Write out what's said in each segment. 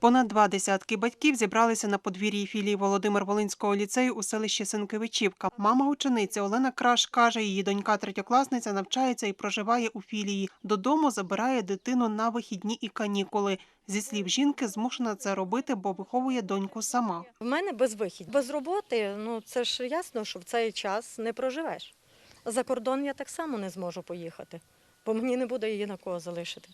Понад два десятки батьків зібралися на подвір'ї філії Володимир Волинського ліцею у селищі Сенкевичівка. Мама учениці Олена Краш каже, її донька третьокласниця навчається і проживає у філії. Додому забирає дитину на вихідні і канікули. Зі слів жінки, змушена це робити, бо виховує доньку сама. В мене безвихідь. Без роботи, ну це ж ясно, що в цей час не проживеш. За кордон я так само не зможу поїхати, бо мені не буде її на кого залишити.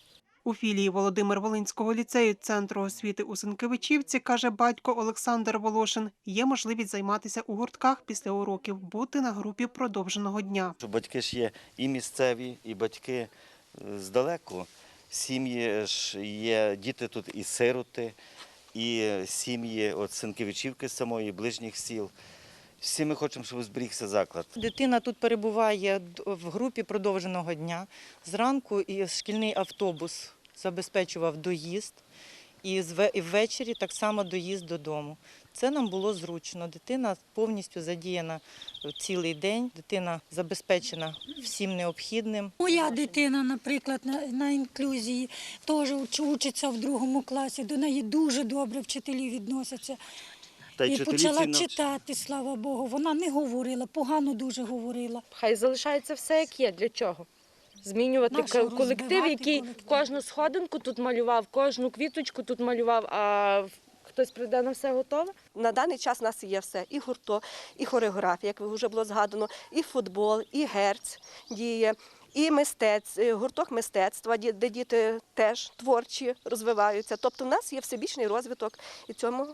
У філії Володимир Волинського ліцею Центру освіти у Сенкевичівці, каже батько Олександр Волошин, є можливість займатися у гуртках після уроків, бути на групі продовженого дня. Батьки ж є і місцеві, і батьки е, здалеку. Сім'ї ж є, діти тут і сироти, і сім'ї от Сенкевичівки самої, ближніх сіл. Всі ми хочемо, щоб зберігся заклад. Дитина тут перебуває в групі продовженого дня. Зранку і шкільний автобус забезпечував доїзд, і ввечері так само доїзд додому. Це нам було зручно. Дитина повністю задіяна цілий день, дитина забезпечена всім необхідним. Моя дитина, наприклад, на, на інклюзії теж уч- учиться в другому класі. До неї дуже добре вчителі відносяться. Та й і почала ці читати, слава Богу. Вона не говорила, погано дуже говорила. Хай залишається все як є. Для чого? Змінювати колектив, який колектив? кожну сходинку тут малював, кожну квіточку тут малював, а хтось прийде на все готове. На даний час у нас є все: і гурто, і хореографія, як вже було згадано, і футбол, і герць діє, і мистець, е, гурток мистецтва, де діти теж творчі розвиваються. Тобто, у нас є всебічний розвиток і цьому.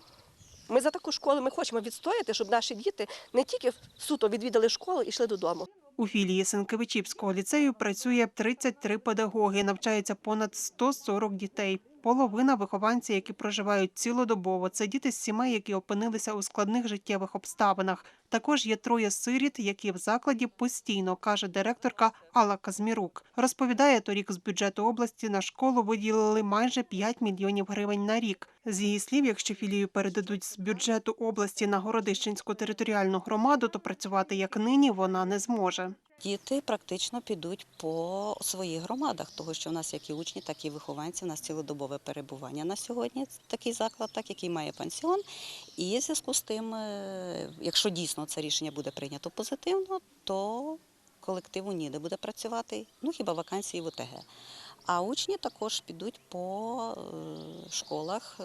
Ми за таку школу ми хочемо відстояти, щоб наші діти не тільки суто відвідали школу і йшли додому. У філії Сенкевичівського ліцею працює 33 педагоги, навчається понад 140 дітей. Половина вихованці, які проживають цілодобово. Це діти з сімей, які опинилися у складних життєвих обставинах. Також є троє сиріт, які в закладі постійно, каже директорка Алла Казмірук. Розповідає, торік з бюджету області на школу виділили майже 5 мільйонів гривень на рік. З її слів, якщо філію передадуть з бюджету області на Городищенську територіальну громаду, то працювати як нині вона не зможе. Діти практично підуть по своїх громадах, тому що в нас як і учні, так і вихованці, у нас цілодобове перебування на сьогодні. Такий заклад, так який має пансіон. І в зв'язку з тим, е, якщо дійсно це рішення буде прийнято позитивно, то колективу ніде буде працювати. Ну хіба вакансії в ОТГ. А учні також підуть по е, школах е,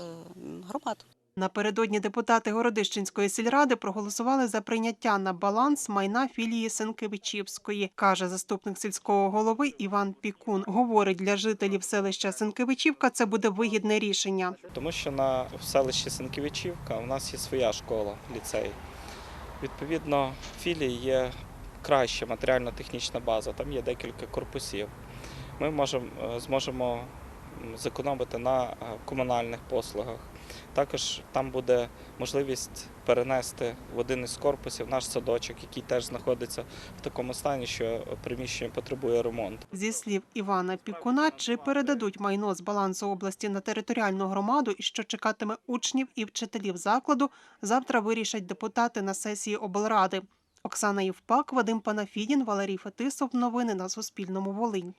громад. Напередодні депутати Городищенської сільради проголосували за прийняття на баланс майна філії Сенкевичівської, каже заступник сільського голови Іван Пікун. Говорить, для жителів селища Сенкевичівка це буде вигідне рішення. Тому що на селищі Сенківичівка у нас є своя школа, ліцей. Відповідно, філії є краща матеріально-технічна база, там є декілька корпусів. Ми можемо, е, зможемо зекономити на е, комунальних послугах. Також там буде можливість перенести в один із корпусів наш садочок, який теж знаходиться в такому стані, що приміщення потребує ремонту. Зі слів Івана Пікуна, чи передадуть майно з балансу області на територіальну громаду і що чекатиме учнів і вчителів закладу, завтра вирішать депутати на сесії облради. Оксана Євпак, Вадим Панафідін, Валерій Фетисов. Новини на Суспільному. Волинь.